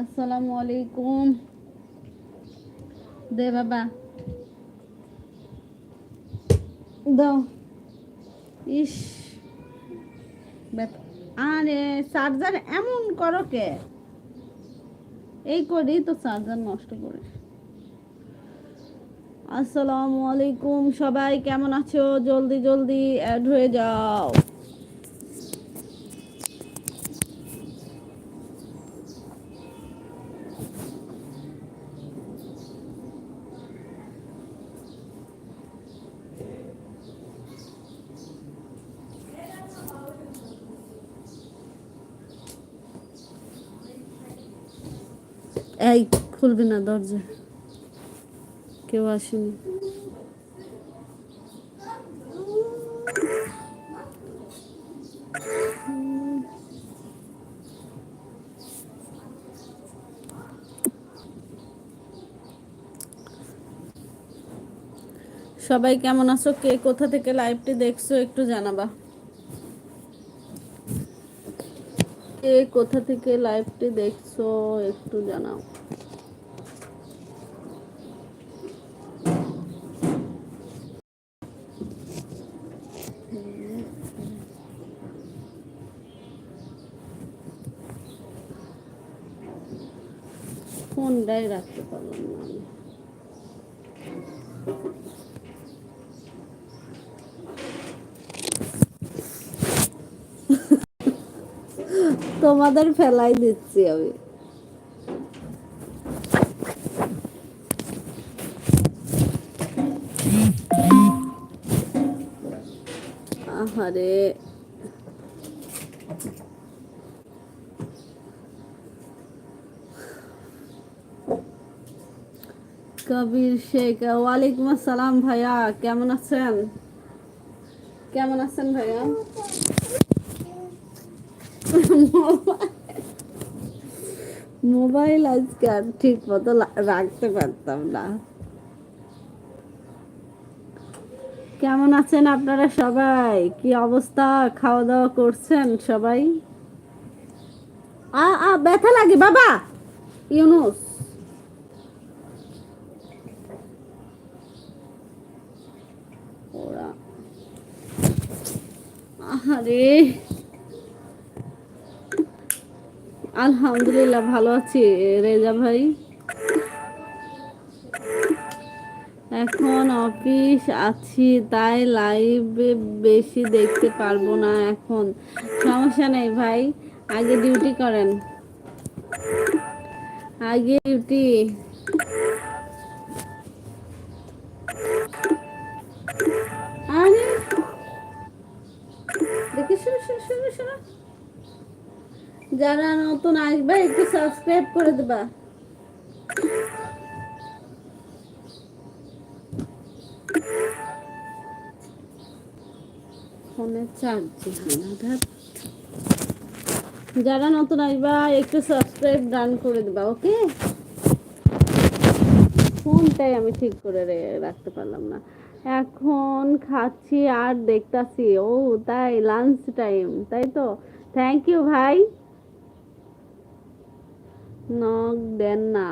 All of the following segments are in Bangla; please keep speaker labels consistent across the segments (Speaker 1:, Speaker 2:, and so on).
Speaker 1: আসসালামু আলাইকুম। দে বাবা। দাও। ইস। আরে চার্জার এমন করো কে? এই করেই তো চার্জার নষ্ট করে। আসসালামু আলাইকুম সবাই, কেমন আছো? জলদি জলদি অ্যাড হয়ে যাও। এই, খুলবি না দরজা। কেউ আসেনি। সবাই কেমন আছো? কে কোথা থেকে লাইভটি দেখছ একটু জানাবা। কে কোথা থেকে লাইভটি দেখছ একটু জানাও। ফোনটাই রাখতে পারলাম না আমি। তোমাদের ফেলাই দিচ্ছি আমি। আহারে। কবির শেখ, ওয়ালাইকুম আসসালাম ভাইয়া, কেমন আছেন? কেমন আছেন ভাইয়া? মোবাইল। আজকে আর ঠিক মতো রাখতে পারতাম না। কেমন আছেন আপনারা সবাই? কি অবস্থা? খাওয়া দাওয়া করছেন সবাই? আ আ, ব্যথা লাগে, বাবা! ইউনুস। ওরা আহারে! আলহামদুলিল্লাহ, ভালো আছি, রেজা ভাই। এখন অফিস আছি, তাই লাইভ বেশি দেখতে পারব না এখন। সমস্যা নেই ভাই, আগে ডিউটি করেন। আগে ডিউটি যারা নতুন আসবে, একটু সাবস্ক্রাইব করে দেবা। চার্জ যারা নতুন আসবা, একটু সাবস্ক্রাইব ডান করে দেবা ওকে ফোনটাই আমি ঠিক করে রাখতে পারলাম না। এখন খাচ্ছি আর দেখতাছি, ও তাই লাঞ্চ টাইম তাই তো? থ্যাংক ইউ ভাই। নক দেন না।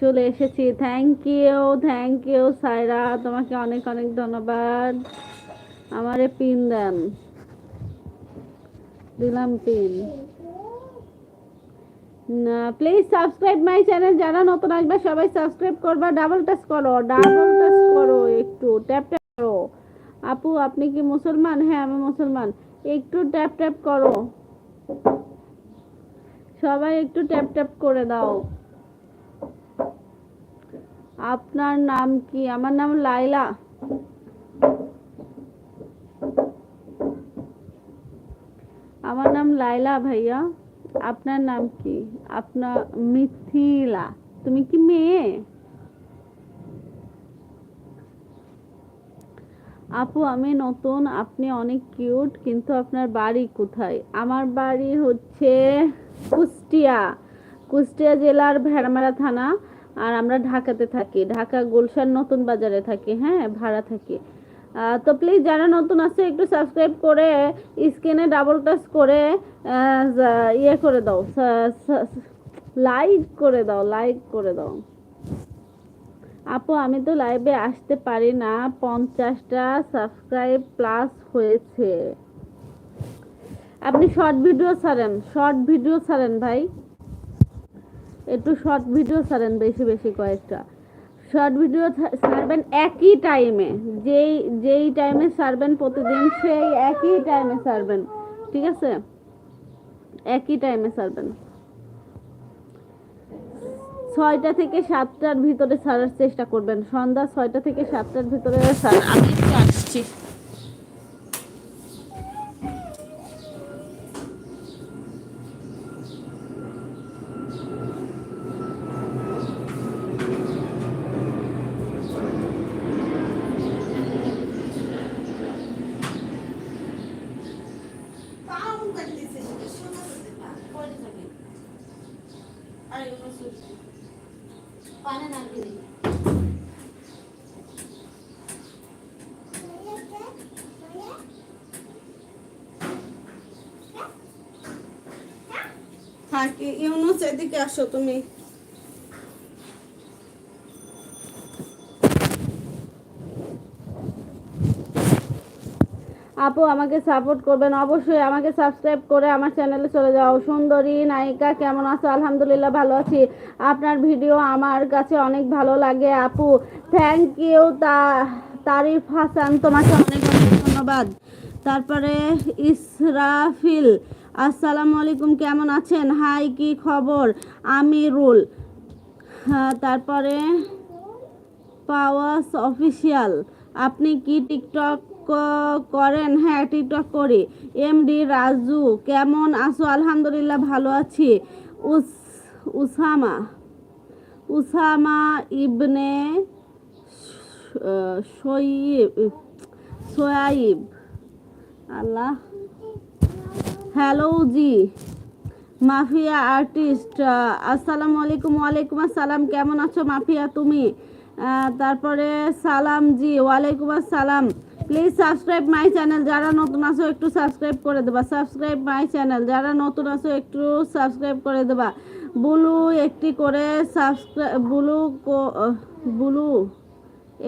Speaker 1: চলে এসেছি। থ্যাংক ইউ থ্যাংক ইউ সাইরা তোমাকে অনেক অনেক ধন্যবাদ। আমারে পিন দেন। দিলাম পিন না প্লিজ সাবস্ক্রাইব মাই চ্যানেল যারা নতুন আসবে, সবাই সাবস্ক্রাইব করবা। ডাবল টাচ করো ডাবল টাচ করো একটু। ট্যাপ ট্যাপ করো। আপু, আপনি কি মুসলমান? হ্যাঁ আমি মুসলমান। একটু ট্যাপ ট্যাপ করো। সবাই একটু ট্যাপ ট্যাপ করে দাও। আপনার নাম কি? আমার নাম লাইলা আমার নাম লাইলা ভাইয়া। আপনার নাম কি? আপনার মিথিলা। তুমি কি মেয়ে? আপু, আমি নতুন। আপনি অনেক কিউট, কিন্তু আপনার বাড়ি কোথায়? আমার বাড়ি হচ্ছে কুষ্টিয়া কুষ্টিয়া জেলার ভেড়ামারা থানা আর আমরা ঢাকাতে থাকি। ঢাকা গুলশান নতুন বাজারে থাকি হ্যাঁ ভাড়া থাকি। তো প্লিজ যারা নতুন আছে একটু সাবস্ক্রাইব করে স্ক্রিনে ডাবল টাচ করে ইয়ে করে দাও লাইক করে দাও লাইক করে দাও। আপু, আমি তো লাইভে আসতে পারি না, পঞ্চাশটা সাবস্ক্রাইব প্লাস হয়েছে। আপনি শর্ট ভিডিও ছাড়েন শর্ট ভিডিও ছাড়েন ভাই। একটু শর্ট ভিডিও ছাড়েন বেশি বেশি কয়েকটা। শর্ট ভিডিও ছাড়বেন একই টাইমে যেই যেই টাইমে ছাড়বেন প্রতিদিন, সেই একই টাইমে ছাড়বেন। ঠিক আছে? একই টাইমে ছাড়বেন। ছয়টা থেকে সাতটার ভিতরে ছাড়ার চেষ্টা করবেন। সন্ধ্যা ছয়টা থেকে সাতটার ভিতরে আমি আসছি।
Speaker 2: থাকি ইউনুস, এদিকে আসো তুমি।
Speaker 1: আপু, আমাকে সাপোর্ট করবেন অবশ্যই। আমাকে সাবস্ক্রাইব করে আমার চ্যানেলে চলে যাও। সুন্দরী, নায়িকা, কেমন আছো? আলহামদুলিল্লাহ ভালো আছি। আপনার ভিডিও আমার কাছে অনেক ভালো লাগে, আপু। থ্যাংক ইউ তা, তারিফ হাসান, তোমাকে অনেক অনেক ধন্যবাদ। তারপরে ইসরাফিল। আসসালামু আলাইকুম কেমন আছেন? হাই কি খবর? আমি রুল হ্যাঁ, তারপরে পাওয়াস অফিসিয়াল। আপনি কি টিকটক করেন? হ্যাঁ টিকটক করি। এমডি রাজু কেমন আছো? আলহামদুলিল্লাহ ভালো আছি। উস উসামা উসামা ইবনে সইব সোয়াইব আল্লাহ। হ্যালো জি। মাফিয়া আর্টিস্ট আসসালামু আলাইকুম, ওয়ালাইকুম আসসালাম, কেমন আছো মাফিয়া তুমি? তারপরে সালাম জি, ওয়ালাইকুম আসসালাম। প্লিজ সাবস্ক্রাইব মাই চ্যানেল যারা নতুন আছো একটু সাবস্ক্রাইব করে দেবা। সাবস্ক্রাইব মাই চ্যানেল যারা নতুন আছো একটু সাবস্ক্রাইব করে দেবা। বুলু একটি করে সাবস্ক্রাইব বুলু বুলু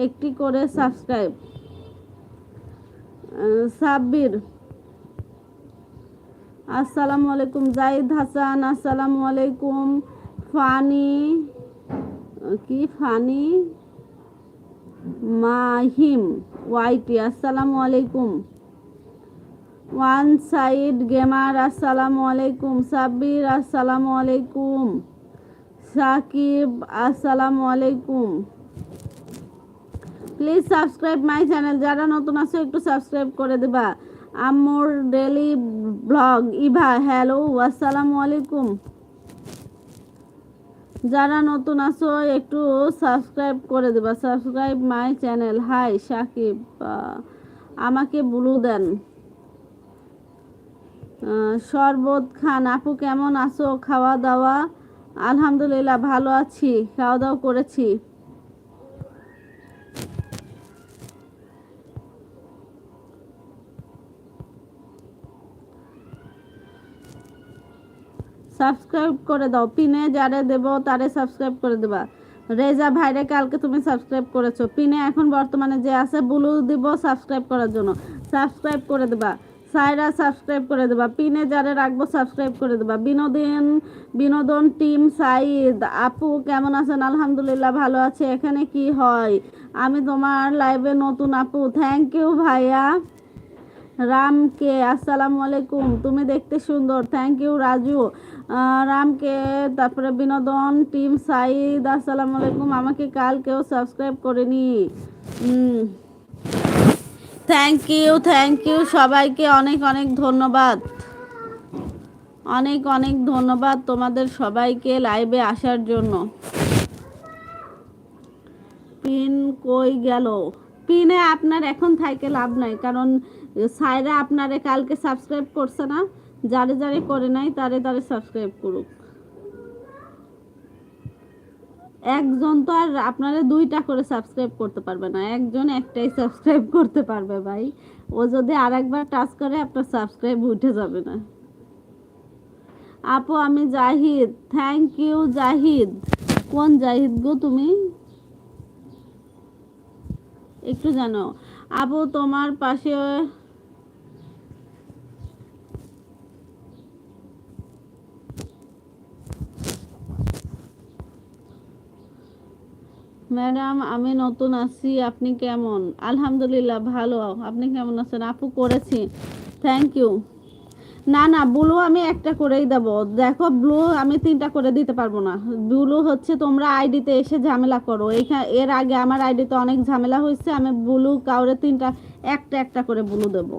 Speaker 1: একটি করে সাবস্ক্রাইব সাব্বির। আসসালামু আলাইকুম জাহিদ হাসান, আসসালামু আলাইকুম। ফানি, কি ফানি? মাহিম ওয়াইটি আসসালামু আলাইকুম। ওয়ান সাইড গেমার, আসসালামু আলাইকুম। সাব্বির, আসসালামু আলাইকুম। সাকিব, আসসালামু আলাইকুম। প্লিজ সাবস্ক্রাইব মাই চ্যানেল, যারা নতুন আছো একটু সাবস্ক্রাইব করে দেবা। আম্মুর ডেলি ব্লগ ইভা হ্যালো আসসালামু আলাইকুম। যারা নতুন আছো, একটু সাবস্ক্রাইব করে দেবা। Subscribe my channel hi Sakib আমাকে ব্লু দেন। শরবত খান। আপু, কেমন আছো? খাওয়া দাওয়া? আলহামদুলিল্লাহ, ভালো আছি। খাওয়া দাওয়া করেছি। সাবস্ক্রাইব করে দাও। পিনে যারে দেব তারে সাবস্ক্রাইব করে দেবা। রেজা ভাইরে কালকে তুমি সাবস্ক্রাইব করেছ। পিনে এখন বর্তমানে যে আছে, ব্লু দিব সাবস্ক্রাইব করার জন্য। সাবস্ক্রাইব করে দেবা। সাইরা সাবস্ক্রাইব করে দেবা। পিনে যারে রাখব সাবস্ক্রাইব করে দেবা। বিনোদন বিনোদন টিম, সাইদ, আপু কেমন আছেন? আলহামদুলিল্লাহ ভালো আছে। এখানে কি হয়? আমি তোমার লাইভে নতুন আপু। থ্যাংক ইউ ভাইয়া। রামকে, আসসালামু আলাইকুম। তুমি দেখতে সুন্দর। Thank you Raju. রামকে, তারপরে বিনোদন টিম সাইদ, আসসালামু আলাইকুম। আমাকে কাল কেউ সাবস্ক্রাইব করেনি। থ্যাংক ইউ থ্যাংক ইউ সবাইকে অনেক অনেক ধন্যবাদ। অনেক অনেক ধন্যবাদ তোমাদের সবাইকে লাইভে আসার জন্য। পিন কই গেল? পিনে আপনার এখন থাইকে লাভ নাই, কারণ সাইরা আপনারে কালকে সাবস্ক্রাইব করছে না, যারে যারে করে নাই, তারে তারে সাবস্ক্রাইব করুক। একজন তো আর আপনারা দুইটা করে সাবস্ক্রাইব করতে পারবে না, একজন একটাই সাবস্ক্রাইব করতে পারবে ভাই। ও যদি আরেকবার টাচ করে, আপনার সাবস্ক্রাইব উঠে যাবে না। আপু, আমি জাহিদ। Thank you Zahid. কোন জাহিদ গো তুমি? একটু জানো। আপু, তোমার পাশে ম্যাডাম, আমি নতুন আছি। আপনি কেমন? আলহামদুলিল্লাহ, ভালো। আপনি কেমন আছেন? আপু করেছি। থ্যাংক ইউ না না ব্লু আমি একটা করেই দেবো। দেখো ব্লু আমি তিনটা করে দিতে পারব না। ব্লু হচ্ছে তোমরা আইডিতে এসে ঝামেলা করো। এইখানে এর আগে আমার আইডিতে অনেক ঝামেলা হয়েছে। আমি ব্লু কাউরে তিনটা, একটা একটা করে ব্লু দেবো।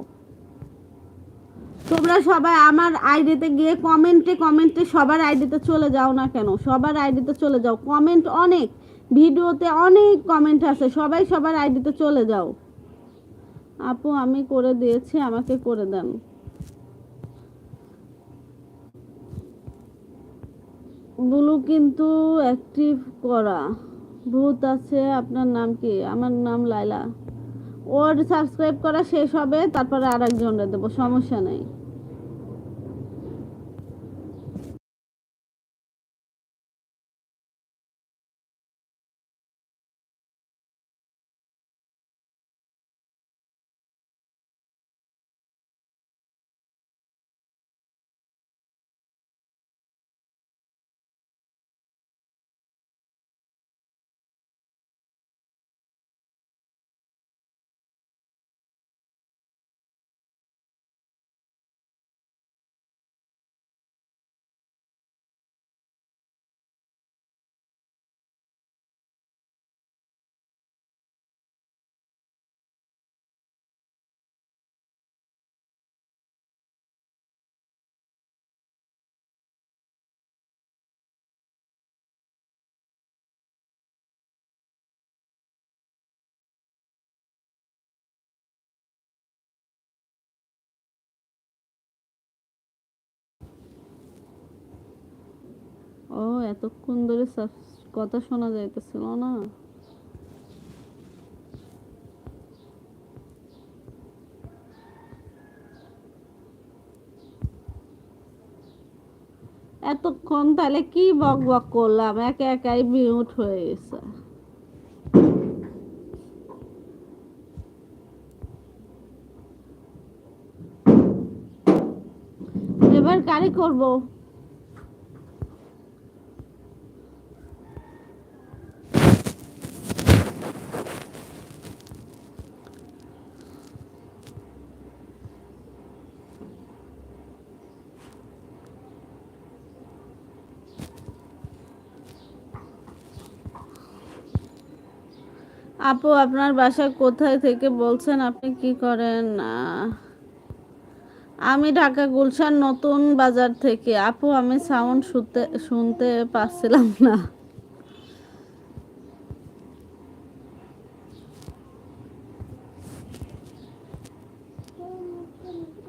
Speaker 1: তোমরা সবাই আমার আইডিতে গিয়ে কমেন্টে কমেন্টে সবার আইডিতে চলে যাও না কেন? সবার আইডিতে চলে যাও। কমেন্ট অনেক। ভিডিওতে অনেক কমেন্ট আছে, সবাই সবার আইডিতে চলে যাও। আপু, আমি করে দিয়েছি, আমাকে করে দেন। ব্লু কিন্তু অ্যাক্টিভ করা। ভূত আছে, আপনার নাম কি? আমার নাম লাইলা ওর সাবস্ক্রাইব করা শেষ হবে, তারপরে আর একজনরে দেবো, সমস্যা নেই। ও, এতক্ষণ ধরে কথা শোনা যাইতেছিল না। এতক্ষণ তাহলে কি বক বক করলাম? একা একাই মিউট হয়ে গেছে। এবার কারি করব? আপু, আপনার বাসা কোথায় থেকে বলছেন আপনি কি করেন? আমি ঢাকা গুলশান নতুন বাজার থেকে। আপু, আমি সাউন্ড শুনতে শুনতে পাচ্ছিলাম না।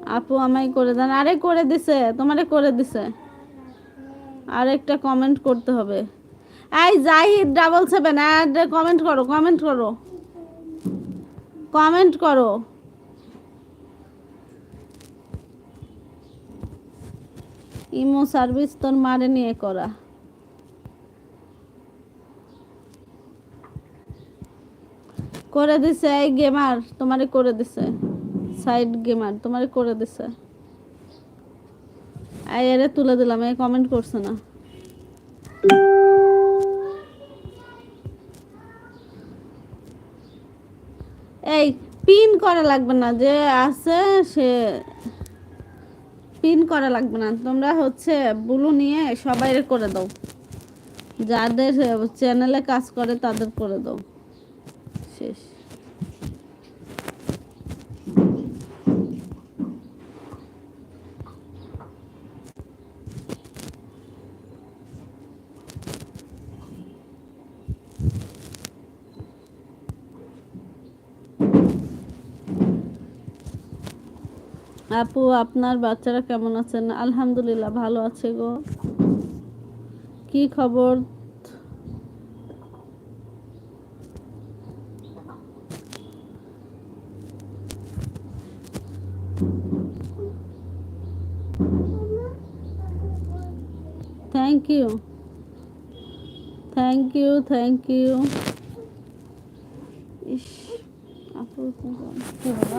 Speaker 1: আপু, আমায় করে দেন। আরে, করে দিছে। তোমারে করে দিছে। আরেকটা কমেন্ট করতে হবে। এই জাহিদ ডাবল সেভেন কমেন্ট করো কমেন্ট করো। কমেন্ট করো। ইমো সার্ভিস তোর মারে নিয়ে করা। করে দিছে এই গেমার তোমারে করে দিছে। সাইড গেমার তোমারে করে দিছে। এই এরে তুলে দিলাম, এই কমেন্ট করছে না। করা লাগবে না, যে আছে সে পিন করা লাগবে না। তোমরা হচ্ছে বুলু নিয়ে সবাই করে দাও। যাদের চ্যানেলে কাজ করে তাদের করে দাও। শেষ। আপু আপনার বাচ্চারা কেমন আছেন আলহামদুলিল্লাহ ভালো আছে গো কি খবর thank you thank you thank you ইস আপু কি বাবা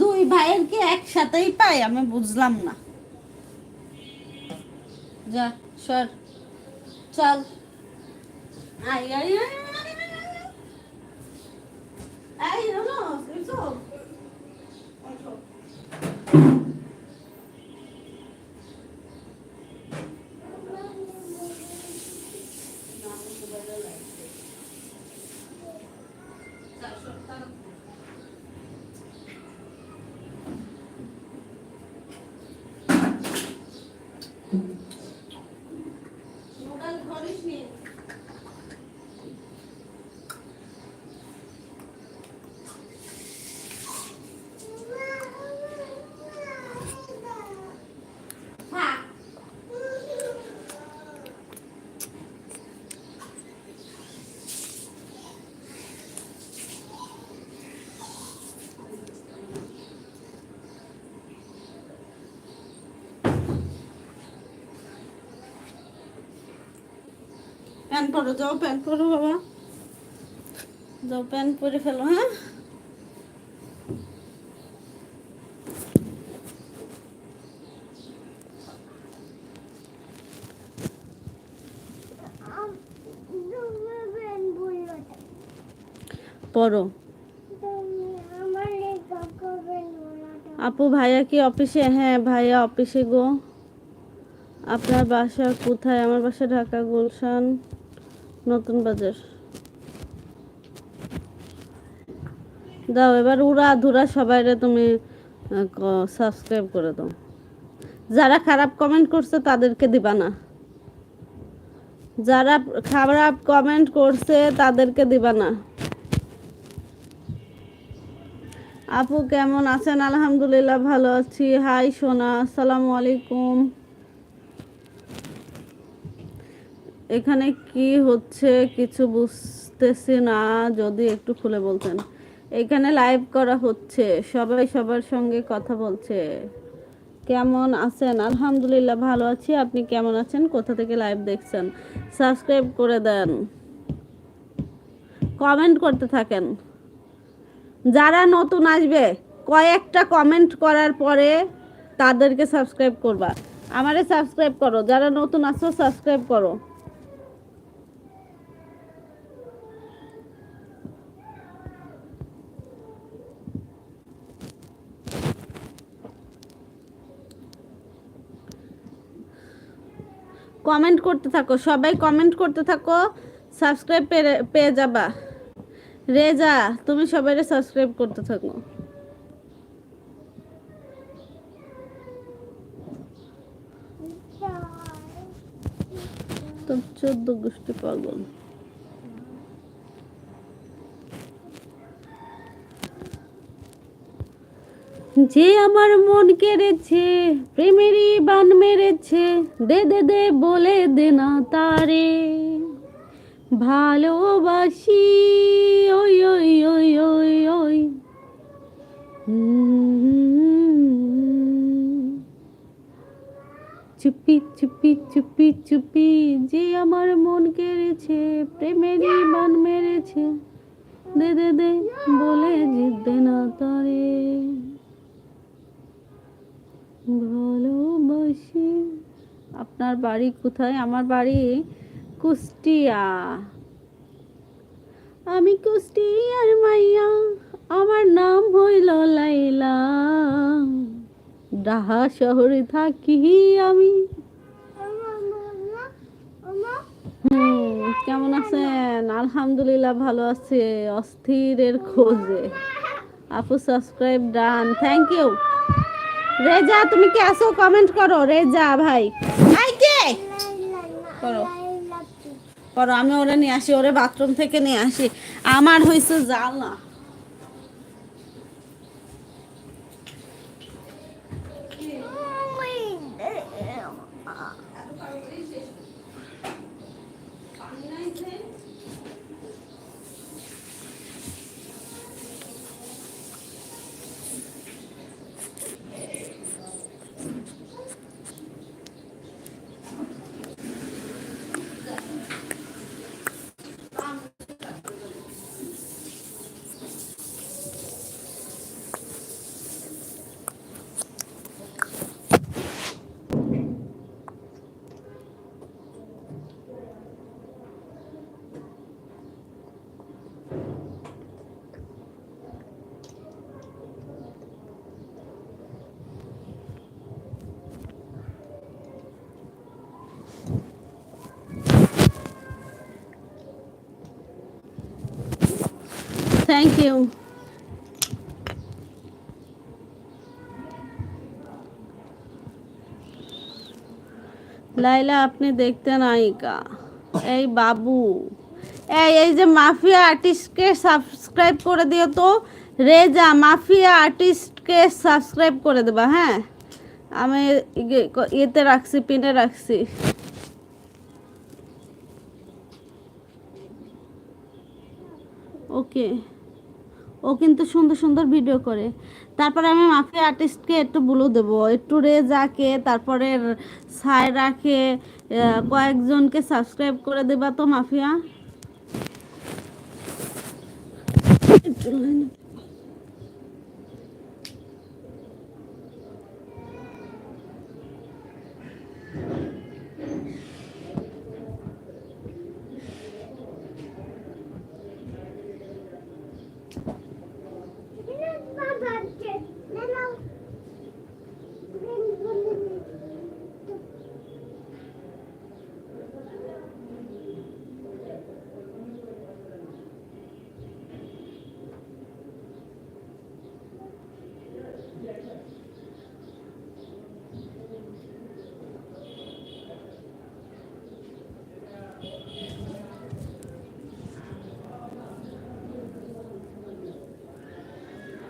Speaker 1: দুই ভাইয়ের কি একসাথেই পাই? আমি বুঝলাম না। যা সর। চল। আই আই আই রনো এসো মোবাইল ধরিস নি থাক প্যান্ট পরো যাও প্যান্ট পরো বাবা। যাও প্যান্ট পরে ফেলো হ্যাঁ? পরো আপু, ভাইয়া কি অফিসে? হ্যাঁ ভাইয়া অফিসে গো। আপনার বাসা কোথায়? আমার বাসা ঢাকা, গুলশান। নতুন বাজার। দাও, এবার উড়া ধুরা সবাইরে তুমি সাবস্ক্রাইব করে দাও। যারা খারাপ কমেন্ট করছে তাদেরকে দিবা না। যারা খারাপ কমেন্ট করছে তাদেরকে দিবা না। আপু কেমন আছেন? আলহামদুলিল্লাহ ভালো আছি। হাই সোনা, আসসালামু আলাইকুম। এখানে কি হচ্ছে কিছু বুঝতেছি না, যদি একটু খুলে বলতেন। এখানে লাইভ করা হচ্ছে, সবাই সবার সঙ্গে কথা বলছে। কেমন আছেন? আলহামদুলিল্লাহ ভালো আছি। আপনি কেমন আছেন? কোথা থেকে লাইভ দেখছেন? সাবস্ক্রাইব করে দেন। কমেন্ট করতে থাকেন। যারা নতুন আসবে, কয়েকটা কমেন্ট করার পরে তাদেরকে সাবস্ক্রাইব করবা। আমারে সাবস্ক্রাইব করো। যারা নতুন আসো সাবস্ক্রাইব করো। কমেন্ট করতে থাকো। সবাই কমেন্ট করতে থাকো। সাবস্ক্রাইব পেয়ে যাবা। রেজা তুমি সবাই সাবস্ক্রাইব করতে থাকো। তো চোদ্দ গোষ্ঠী পাগল। যে আমার মন কেড়েছে, প্রেমেরই বান মেরেছে, দে দে দে, বলে দে না তারে। ভালোবাসি, ওই ওই ওই ওই ওই। চুপি চুপি চুপি চুপি, যে আমার মন কেড়েছে, প্রেমেরই বান মেরেছে, দে দে দে, বলে জিতবে না তারে। ভালোবাসি। আপনার বাড়ি কোথায়? আমার বাড়ি কুষ্টিয়া। আমি কুষ্টিয়ার মাইয়া। আমার নাম হইল লাইলা। ডাহা শহরে থাকি আমি। কেমন আছেন? আলহামদুলিল্লাহ ভালো আছে। অস্থিরের খোঁজে। আপু subscribe done thank you Reza, তুমি কি আসো কমেন্ট করো, রেজা ভাই। ভাই কে? করো। করো, আমি ওরে নিয়ে আসি, ওরে বাথরুম থেকে নিয়ে আসি। আমার হয়েছে জাল না থ্যাংক ইউ লাইলা আপনি দেখতে নায়িকা এই বাবু এই এই যে মাফিয়া আর্টিস্টকে সাবস্ক্রাইব করে দিও তো রেজা মাফিয়া আর্টিস্টকে সাবস্ক্রাইব করে দেবা হ্যাঁ আমি ইয়ে- ইয়েতে রাখছি পিনে রাখছি ওকে ও কিন্তু সুন্দর সুন্দর ভিডিও করে। তারপরে আমি মাফিয়া আর্টিস্টকে একটু বলে দেবো। একটু রেজাকে তারপরে সায়রাকে রাখে কয়েকজনকে সাবস্ক্রাইব করে দেবা তো মাফিয়া একটু লাইনে-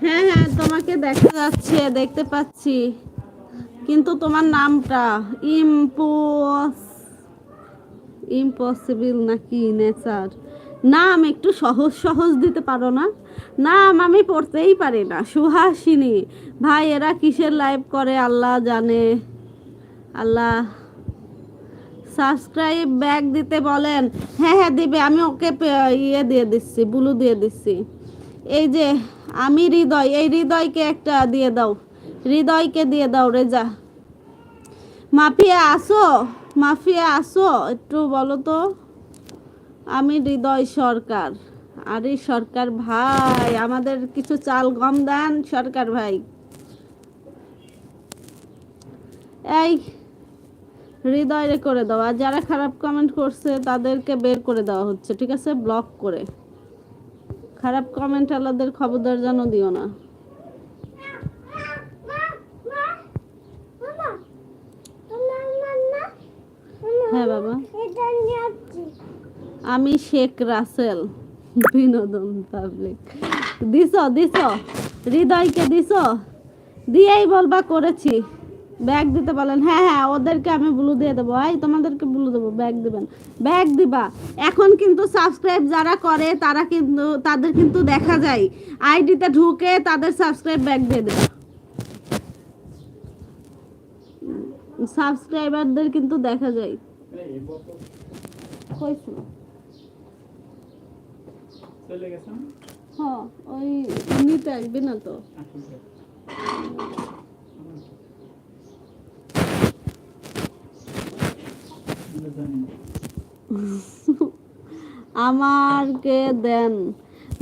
Speaker 1: হ্যাঁ হ্যাঁ দেখা যাচ্ছে, দেখতে পাচ্ছি। কিন্তু তোমার নামটা ইম্পোস ইম্পসিবল নাকি নেচার? নাম একটু সহজ সহজ দিতে পারো না? নাম আমি পড়তেই পারি না, সুহাসিনী। ভাই, এরা কিসের লাইভ করে? আল্লাহ জানে। আল্লাহ। সাবস্ক্রাইব ব্যাক দিতে বলেন। হ্যাঁ হ্যাঁ দিবে। আমি ওকে ইয়ে দিয়ে দিচ্ছি ব্লু দিয়ে দিচ্ছি। এই যে, আমি হৃদয়, এই হৃদয়কে একটা দিয়ে দাও। হৃদয়কে দিয়ে দাও, রেজা। মাফিয়া আসো মাফিয়া আসো। একটু বলো তো, আমি হৃদয় সরকার। আরে সরকার ভাই, আমাদের কিছু চাল গম দেন সরকার ভাই। এই হৃদয় করে দাও। আর যারা খারাপ কমেন্ট করছে, তাদেরকে বের করে দেওয়া হচ্ছে, ঠিক আছে? ব্লক করে। খারাপ কমেন্ট আলাদের খবরদার যেন দিও না। হ্যাঁ বাবা। আমি শেখ রাসেল, বিনোদন পাবলিক দিছ দিছ, হৃদয়কে দিছ? দিয়েই বলবা করেছি। ব্যাগ দিতে বলেন হ্যাঁ হ্যাঁ ওদেরকে আমি ব্লু দিয়ে দেবো। এই তোমাদেরকে ব্লু দেবো ব্যাগ দিবেন। ব্যাগ দিবা। এখন কিন্তু সাবস্ক্রাইব যারা করে তারা কিন্তু তাদের কিন্তু দেখা যায়। আইডিতে ঢুকে তাদের সাবস্ক্রাইব ব্যাগ দিয়ে দেবে। সাবস্ক্রাইবারদের কিন্তু দেখা যায়? হ্যাঁ ওই নিতে আসবে না তো
Speaker 3: আসলে। আমরা জানি না।
Speaker 1: আমারকে দেন।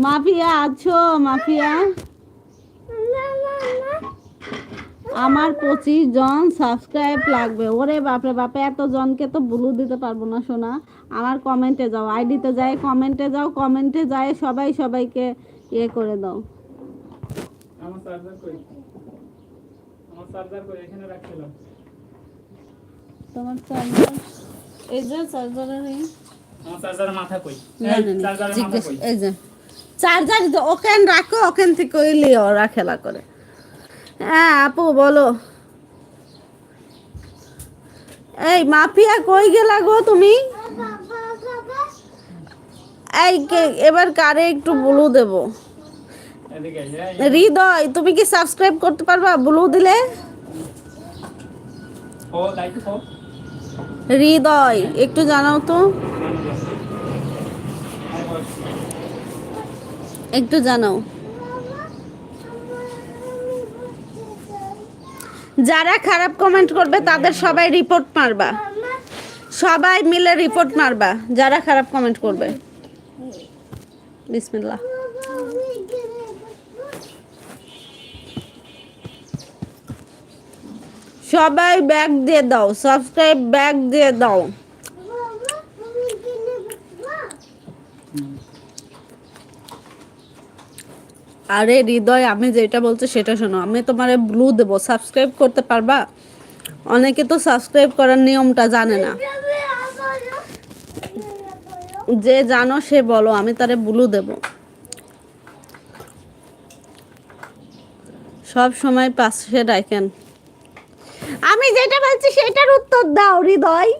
Speaker 1: মাফিয়া আছো মাফিয়া? আমার পঁচিশ জন সাবস্ক্রাইব লাগবে। ওরে বাপরে বাপে এত জনকে তো ব্লু দিতে পারব না শোনা আমার কমেন্টে যাও আইডিতে যায় কমেন্টে যাও কমেন্টে যায় সবাই সবাইকে ইয়ে করে দাও। তোমার চার্জার এই যে চার্জারের
Speaker 3: আমার চার্জারের মাথা কই?
Speaker 1: না,
Speaker 3: এই
Speaker 1: না, না,
Speaker 3: চার্জারের মাথা কই?
Speaker 1: এই যে। চার্জার ওখান রাখো ওখান থেকে ওই লিও ওরা খেলা করে। হ্যাঁ আপু বলো। এই মাফিয়া কই গেলা গো তুমি? এই এবার কারে একটু ব্লু দেব। হৃদয় তুমি কি সাবস্ক্রাইব করতে পারবা ব্লু দিলে?
Speaker 3: ও লাইট ও
Speaker 1: হৃদয়, একটু জানাও তো। একটু জানাও। যারা খারাপ কমেন্ট করবে, তাদের সবাই রিপোর্ট মারবা। সবাই মিলে রিপোর্ট মারবা, যারা খারাপ কমেন্ট করবে। বিসমিল্লাহ। সবাই ব্যাগ দিয়ে দাও সাবস্ক্রাইব ব্যাগ দিয়ে দাও। আরে হৃদয়, আমি যেটা বলছি সেটা শোনো, আমি তোমার ব্লু দেবো। সাবস্ক্রাইব করতে পারবা? অনেকে তো সাবস্ক্রাইব করার নিয়মটা জানে না। যে জানো, সে বলো, আমি তারে ব্লু দেব। সব সময় পাশে রাখেন। আমি যেটা বলছি সেটার উত্তর দাও হৃদয়।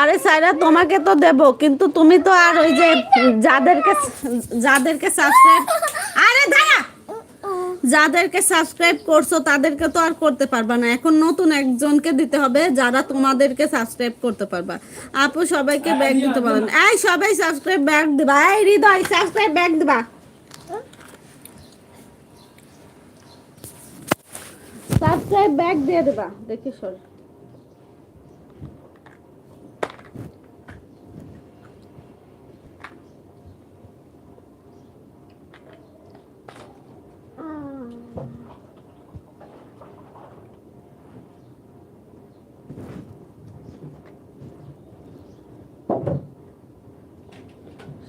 Speaker 1: আরে সাইরা তোমাকে তো দেব কিন্তু তুমি তো আর ওই যে যাদেরকে যাদেরকে সাবস্ক্রাইব আরে দাঁড়া! যাদেরকে সাবস্ক্রাইব করছ তাদেরকে তো আর করতে পারবা না। এখন নতুন একজনকে দিতে হবে যারা তোমাদেরকে সাবস্ক্রাইব করতে পারবা। আপু সবাইকে ব্যাগ দিতে পারেন এই সবাই সাবস্ক্রাইব ব্যাগ দিবা। এই হৃদয় সাবস্ক্রাইব ব্যাগ দিবা। সাবস্ক্রাইব ব্যাগ দিয়ে দেবা। দেখি সর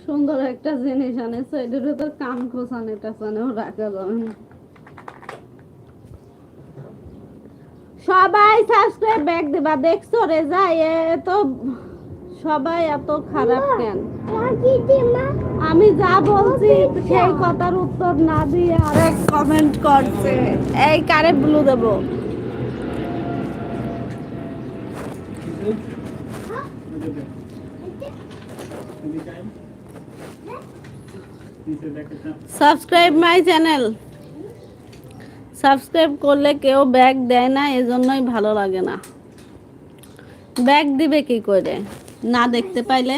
Speaker 1: সুন্দর একটা জিনিস আনেছে এটার ভিতর কান খোসানে টাসানেও রাখা যাবে সবাই সাবস্ক্রাইব দিবা দেখছ? রেজা এ তো সবাই এত খারাপ কেন? আমি যা বলছি সেই কথার উত্তর না দিয়ে আরেক কমেন্ট করছে। এই কারে ব্লু দেবো? সাবস্ক্রাইব মাই চ্যানেল সাবস্ক্রাইব করলে কেউ ব্যাগ দেয় না, এজন্যই ভালো লাগে না। ব্যাগ দিবে কি করে? না দেখতে পাইলে?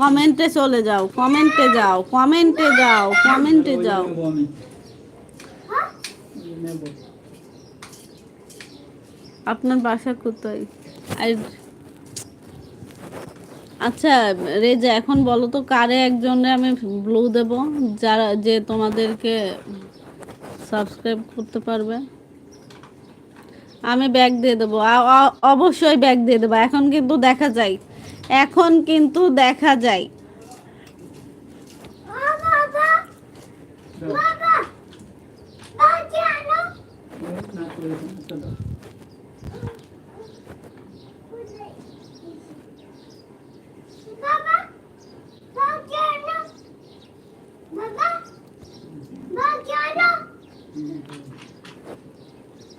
Speaker 1: কমেন্টে চলে যাও, কমেন্টে যাও কমেন্টে যাও কমেন্টে যাও। আপনার বাসা কোথায়? আর আচ্ছা রেজা, এখন বলো তো, কারে একজনে আমি ব্লু দেব? যারা, যে তোমাদেরকে সাবস্ক্রাইব করতে পারবে। আমি ব্যাগ দিয়ে দেবো। অবশ্যই ব্যাগ দিয়ে দেবো। এখন কিন্তু দেখা যায়। এখন কিন্তু দেখা যায়।
Speaker 3: বাবা বাবা বাবা Mm-hmm.